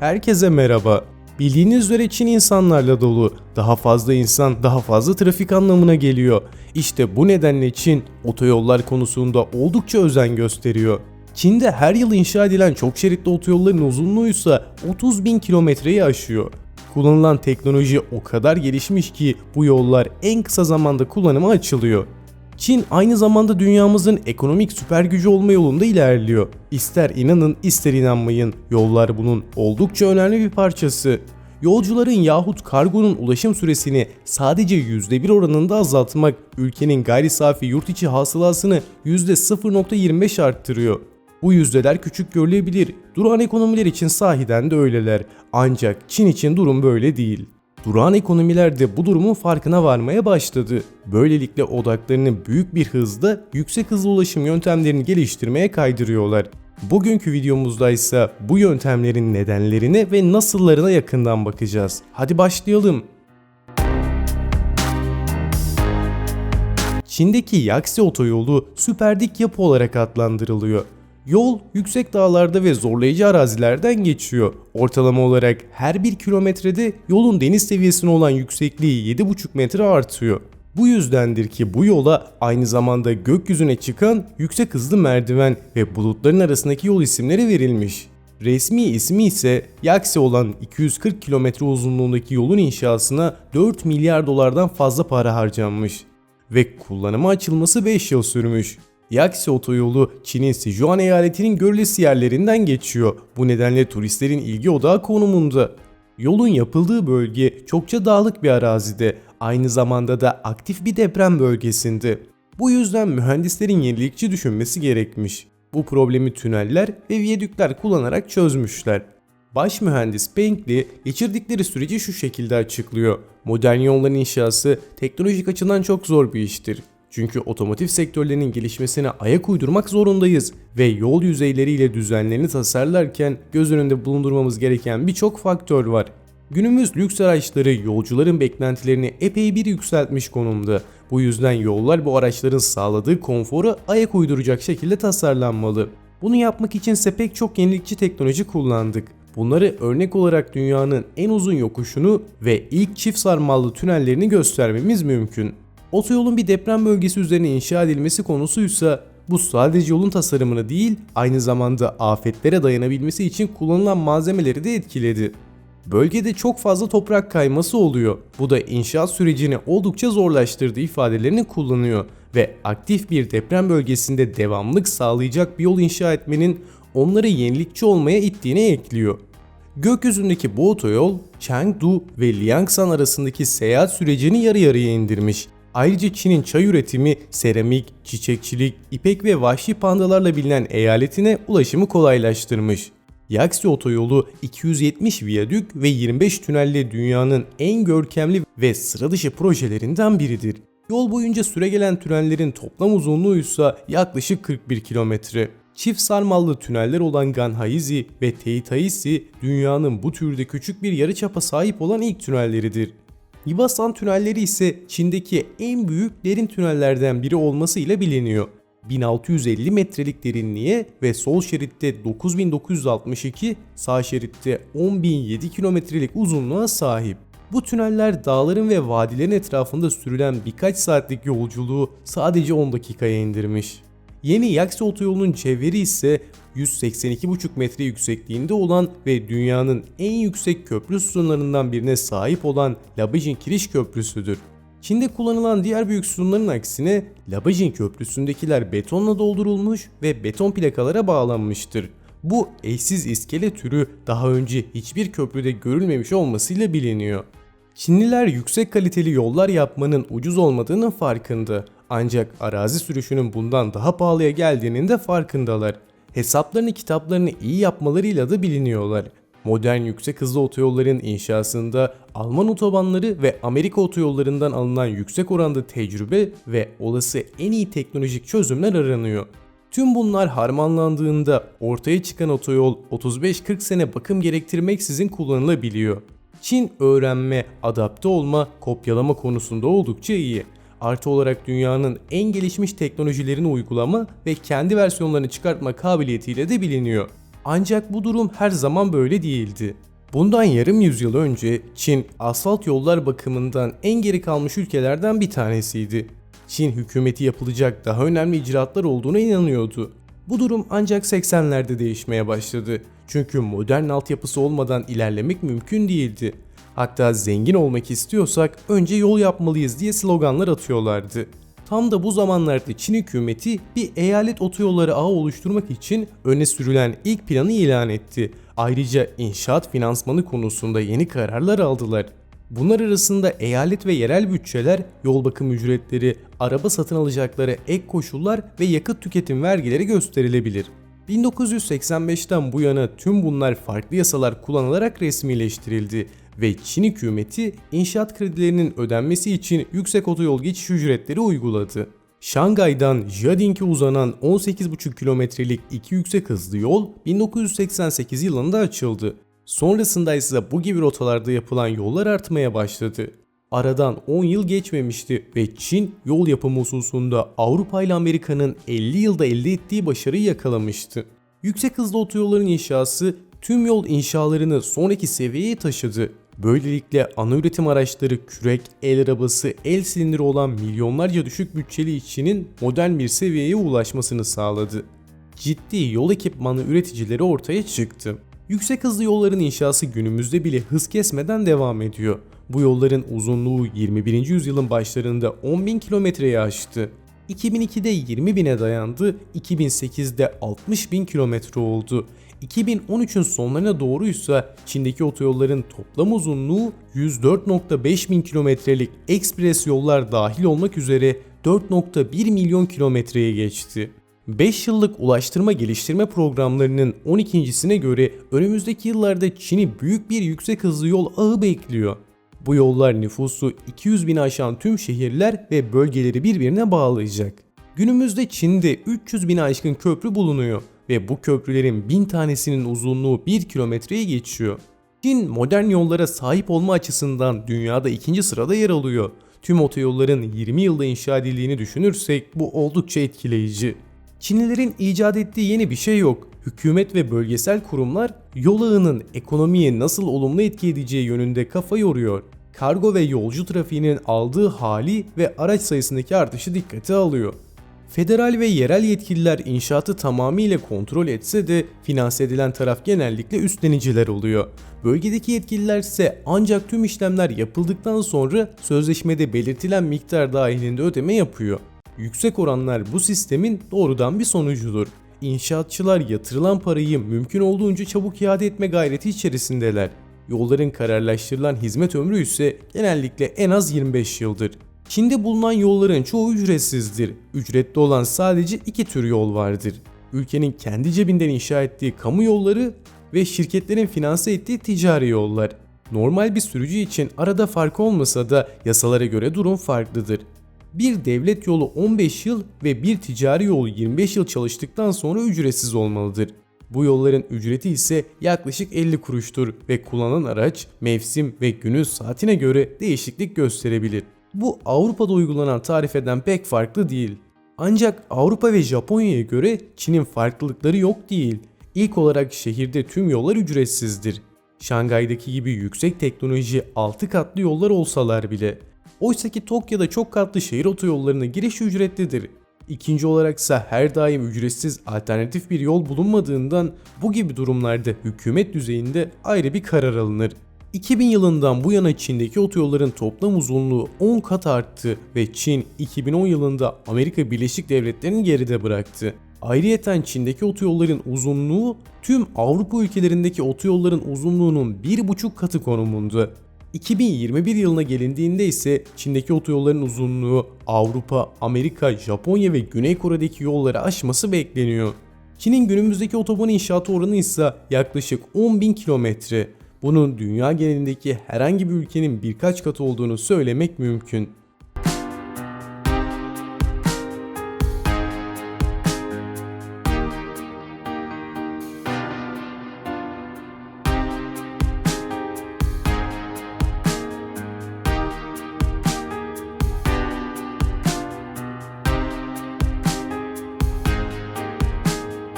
Herkese merhaba. Bildiğiniz üzere Çin insanlarla dolu. Daha fazla insan daha fazla trafik anlamına geliyor. İşte bu nedenle Çin otoyollar konusunda oldukça özen gösteriyor. Çin'de her yıl inşa edilen çok şeritli otoyolların uzunluğu ise 30 bin kilometreyi aşıyor. Kullanılan teknoloji o kadar gelişmiş ki bu yollar en kısa zamanda kullanıma açılıyor. Çin aynı zamanda dünyamızın ekonomik süper gücü olma yolunda ilerliyor. İster inanın ister inanmayın yollar bunun oldukça önemli bir parçası. Yolcuların yahut kargonun ulaşım süresini sadece %1 oranında azaltmak ülkenin gayri safi yurt içi hasılasını %0.25 arttırıyor. Bu yüzdeler küçük görülebilir. Durağan ekonomiler için sahiden de öyleler. Ancak Çin için durum böyle değil. Durağan ekonomiler de bu durumun farkına varmaya başladı. Böylelikle odaklarını büyük bir hızda yüksek hızlı ulaşım yöntemlerini geliştirmeye kaydırıyorlar. Bugünkü videomuzda ise bu yöntemlerin nedenlerine ve nasıllarına yakından bakacağız. Hadi başlayalım. Çin'deki Yaksi otoyolu süperdik yapı olarak adlandırılıyor. Yol yüksek dağlarda ve zorlayıcı arazilerden geçiyor. Ortalama olarak her bir kilometrede yolun deniz seviyesine olan yüksekliği 7,5 metre artıyor. Bu yüzdendir ki bu yola aynı zamanda gökyüzüne çıkan yüksek hızlı merdiven ve bulutların arasındaki yol isimleri verilmiş. Resmi ismi ise Yaksi olan 240 kilometre uzunluğundaki yolun inşasına 4 milyar dolardan fazla para harcanmış ve kullanıma açılması 5 yıl sürmüş. Yaksi otoyolu Çin'in Sichuan eyaletinin gölgesi yerlerinden geçiyor. Bu nedenle turistlerin ilgi odağı konumunda. Yolun yapıldığı bölge çokça dağlık bir arazide, aynı zamanda da aktif bir deprem bölgesinde. Bu yüzden mühendislerin yenilikçi düşünmesi gerekmiş. Bu problemi tüneller ve viyadükler kullanarak çözmüşler. Baş mühendis Pengli geçirdikleri süreci şu şekilde açıklıyor. Modern yolların inşası teknolojik açıdan çok zor bir iştir. Çünkü otomotiv sektörlerinin gelişmesine ayak uydurmak zorundayız ve yol yüzeyleriyle düzenlerini tasarlarken göz önünde bulundurmamız gereken birçok faktör var. Günümüz lüks araçları yolcuların beklentilerini epey bir yükseltmiş konumda. Bu yüzden yollar bu araçların sağladığı konforu ayak uyduracak şekilde tasarlanmalı. Bunu yapmak içinse pek çok yenilikçi teknoloji kullandık. Bunları örnek olarak dünyanın en uzun yokuşunu ve ilk çift sarmallı tünellerini göstermemiz mümkün. Otoyolun bir deprem bölgesi üzerine inşa edilmesi konusuysa bu sadece yolun tasarımını değil aynı zamanda afetlere dayanabilmesi için kullanılan malzemeleri de etkiledi. Bölgede çok fazla toprak kayması oluyor. Bu da inşaat sürecini oldukça zorlaştırdığı ifadelerini kullanıyor ve aktif bir deprem bölgesinde devamlık sağlayacak bir yol inşa etmenin onları yenilikçi olmaya ittiğini ekliyor. Gökyüzündeki bu otoyol Chengdu ve Liangshan arasındaki seyahat sürecini yarı yarıya indirmiş. Ayrıca Çin'in çay üretimi, seramik, çiçekçilik, ipek ve vahşi pandalarla bilinen eyaletine ulaşımı kolaylaştırmış. Yaksi otoyolu 270 viyadük ve 25 tünelle dünyanın en görkemli ve sıra dışı projelerinden biridir. Yol boyunca süregelen tünellerin toplam uzunluğu ise yaklaşık 41 kilometre. Çift sarmallı tüneller olan Ganhaizi ve Teitaisi dünyanın bu türde küçük bir yarıçapa sahip olan ilk tünelleridir. Yibasan tünelleri ise Çin'deki en büyük derin tünellerden biri olmasıyla biliniyor. 1650 metrelik derinliğe ve sol şeritte 9962, sağ şeritte 10007 kilometrelik uzunluğa sahip. Bu tüneller dağların ve vadilerin etrafında sürülen birkaç saatlik yolculuğu sadece 10 dakikaya indirmiş. Yeni Yaksi otoyolunun çeviri ise 182,5 metre yüksekliğinde olan ve dünyanın en yüksek köprü sütunlarından birine sahip olan Labajin Kiriş Köprüsü'dür. Çin'de kullanılan diğer büyük sütunların aksine Labajin Köprüsü'ndekiler betonla doldurulmuş ve beton plakalara bağlanmıştır. Bu eşsiz iskele türü daha önce hiçbir köprüde görülmemiş olmasıyla biliniyor. Çinliler yüksek kaliteli yollar yapmanın ucuz olmadığının farkında. Ancak arazi sürüşünün bundan daha pahalıya geldiğinin de farkındalar. Hesaplarını kitaplarını iyi yapmalarıyla da biliniyorlar. Modern yüksek hızlı otoyolların inşasında Alman otobanları ve Amerika otoyollarından alınan yüksek oranda tecrübe ve olası en iyi teknolojik çözümler aranıyor. Tüm bunlar harmanlandığında ortaya çıkan otoyol 35-40 sene bakım gerektirmeksizin kullanılabiliyor. Çin öğrenme, adapte olma, kopyalama konusunda oldukça iyi. Artı olarak dünyanın en gelişmiş teknolojilerini uygulama ve kendi versiyonlarını çıkartma kabiliyetiyle de biliniyor. Ancak bu durum her zaman böyle değildi. Bundan yarım yüzyıl önce Çin asfalt yollar bakımından en geri kalmış ülkelerden bir tanesiydi. Çin hükümeti yapılacak daha önemli icraatlar olduğuna inanıyordu. Bu durum ancak 80'lerde değişmeye başladı. Çünkü modern altyapısı olmadan ilerlemek mümkün değildi. Hatta zengin olmak istiyorsak önce yol yapmalıyız diye sloganlar atıyorlardı. Tam da bu zamanlarda Çin hükümeti bir eyalet otoyolları ağı oluşturmak için öne sürülen ilk planı ilan etti. Ayrıca inşaat finansmanı konusunda yeni kararlar aldılar. Bunlar arasında eyalet ve yerel bütçeler, yol bakım ücretleri, araba satın alacakları ek koşullar ve yakıt tüketim vergileri gösterilebilir. 1985'ten bu yana tüm bunlar farklı yasalar kullanılarak resmileştirildi ve Çin hükümeti inşaat kredilerinin ödenmesi için yüksek otoyol geçiş ücretleri uyguladı. Şangay'dan Jiading'e uzanan 18,5 kilometrelik iki yüksek hızlı yol 1988 yılında açıldı. Sonrasında ise bu gibi rotalarda yapılan yollar artmaya başladı. Aradan 10 yıl geçmemişti ve Çin yol yapımı hususunda Avrupa ile Amerika'nın 50 yılda elde ettiği başarıyı yakalamıştı. Yüksek hızlı otoyolların inşası tüm yol inşalarını sonraki seviyeye taşıdı. Böylelikle ana üretim araçları kürek, el arabası, el silindiri olan milyonlarca düşük bütçeli işçinin modern bir seviyeye ulaşmasını sağladı. Ciddi yol ekipmanı üreticileri ortaya çıktı. Yüksek hızlı yolların inşası günümüzde bile hız kesmeden devam ediyor. Bu yolların uzunluğu 21. yüzyılın başlarında 10.000 kilometreyi aştı. 2002'de 20 bine dayandı, 2008'de 60 bin kilometre oldu. 2013'ün sonlarına doğruysa Çin'deki otoyolların toplam uzunluğu 104.5 bin kilometrelik ekspres yollar dahil olmak üzere 4.1 milyon kilometreye geçti. 5 yıllık ulaştırma geliştirme programlarının 12.sine göre önümüzdeki yıllarda Çin'i büyük bir yüksek hızlı yol ağı bekliyor. Bu yollar nüfusu 200 bin aşan tüm şehirler ve bölgeleri birbirine bağlayacak. Günümüzde Çin'de 300 bin aşkın köprü bulunuyor ve bu köprülerin 1000 tanesinin uzunluğu 1 kilometreyi geçiyor. Çin modern yollara sahip olma açısından dünyada ikinci sırada yer alıyor. Tüm otoyolların 20 yılda inşa edildiğini düşünürsek bu oldukça etkileyici. Çinlilerin icat ettiği yeni bir şey yok. Hükümet ve bölgesel kurumlar yol ağının ekonomiye nasıl olumlu etki edeceği yönünde kafa yoruyor. Kargo ve yolcu trafiğinin aldığı hali ve araç sayısındaki artışı dikkate alıyor. Federal ve yerel yetkililer inşaatı tamamıyla kontrol etse de finanse edilen taraf genellikle üstleniciler oluyor. Bölgedeki yetkililer ise ancak tüm işlemler yapıldıktan sonra sözleşmede belirtilen miktar dahilinde ödeme yapıyor. Yüksek oranlar bu sistemin doğrudan bir sonucudur. İnşaatçılar yatırılan parayı mümkün olduğunca çabuk iade etme gayreti içerisindeler. Yolların kararlaştırılan hizmet ömrü ise genellikle en az 25 yıldır. Çin'de bulunan yolların çoğu ücretsizdir. Ücretli olan sadece iki tür yol vardır. Ülkenin kendi cebinden inşa ettiği kamu yolları ve şirketlerin finanse ettiği ticari yollar. Normal bir sürücü için arada fark olmasa da yasalara göre durum farklıdır. Bir devlet yolu 15 yıl ve bir ticari yol 25 yıl çalıştıktan sonra ücretsiz olmalıdır. Bu yolların ücreti ise yaklaşık 50 kuruştur ve kullanan araç mevsim ve günün saatine göre değişiklik gösterebilir. Bu Avrupa'da uygulanan tarifeden pek farklı değil. Ancak Avrupa ve Japonya'ya göre Çin'in farklılıkları yok değil. İlk olarak şehirde tüm yollar ücretsizdir. Şangay'daki gibi yüksek teknoloji 6 katlı yollar olsalar bile. Oysa ki Tokyo'da çok katlı şehir otoyollarına giriş ücretlidir. İkinci olaraksa her daim ücretsiz alternatif bir yol bulunmadığından bu gibi durumlarda hükümet düzeyinde ayrı bir karar alınır. 2000 yılından bu yana Çin'deki otoyolların toplam uzunluğu 10 kat arttı ve Çin 2010 yılında Amerika Birleşik Devletleri'ni geride bıraktı. Ayrıyeten Çin'deki otoyolların uzunluğu tüm Avrupa ülkelerindeki otoyolların uzunluğunun 1,5 katı konumunda. 2021 yılına gelindiğinde ise Çin'deki otoyolların uzunluğu Avrupa, Amerika, Japonya ve Güney Kore'deki yolları aşması bekleniyor. Çin'in günümüzdeki otoban inşaatı oranı ise yaklaşık 10.000 kilometre. Bunun dünya genelindeki herhangi bir ülkenin birkaç katı olduğunu söylemek mümkün.